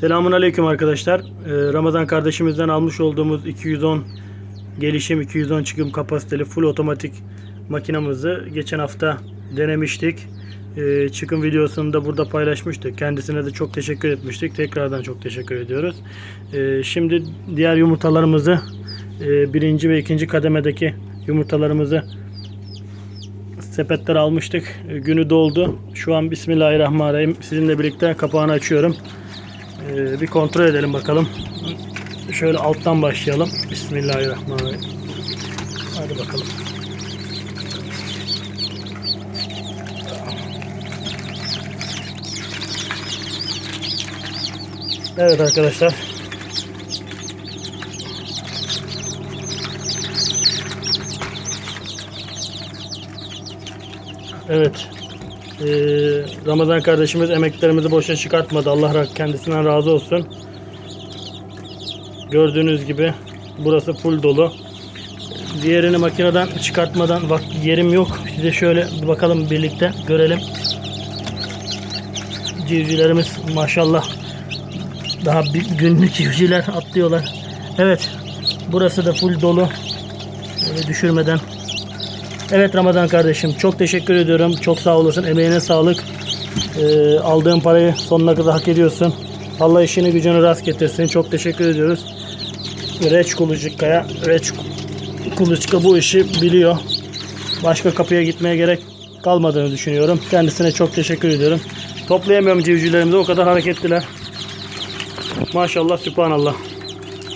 Selamun Aleyküm arkadaşlar. Ee, Ramazan kardeşimizden almış olduğumuz 210 gelişim 210 çıkım kapasiteli full otomatik makinamızı geçen hafta denemiştik. Ee, çıkım videosunu da burada paylaşmıştık. Kendisine de çok teşekkür etmiştik. Tekrardan çok teşekkür ediyoruz. Ee, şimdi diğer yumurtalarımızı e, birinci ve ikinci kademedeki yumurtalarımızı sepetler almıştık. Günü doldu. Şu an Bismillahirrahmanirrahim sizinle birlikte kapağını açıyorum. Ee, bir kontrol edelim bakalım. Şöyle alttan başlayalım. Bismillahirrahmanirrahim. Hadi bakalım. Evet arkadaşlar. Evet. Ee, Ramazan kardeşimiz emeklerimizi boşa çıkartmadı. Allah kendisinden razı olsun. Gördüğünüz gibi burası full dolu. Diğerini makineden çıkartmadan bak yerim yok. Size şöyle bakalım birlikte görelim. Civcivlerimiz maşallah daha bir günlük civcivler atlıyorlar. Evet. Burası da full dolu. Böyle düşürmeden Evet Ramazan kardeşim çok teşekkür ediyorum. Çok sağ olasın. Emeğine sağlık. Ee, aldığın parayı sonuna kadar hak ediyorsun. Allah işini gücünü rast getirsin. Çok teşekkür ediyoruz. Reç Kuluçka'ya. Reç Kuluçka bu işi biliyor. Başka kapıya gitmeye gerek kalmadığını düşünüyorum. Kendisine çok teşekkür ediyorum. Toplayamıyorum civcivlerimizi o kadar hareketliler. Maşallah, sübhanallah.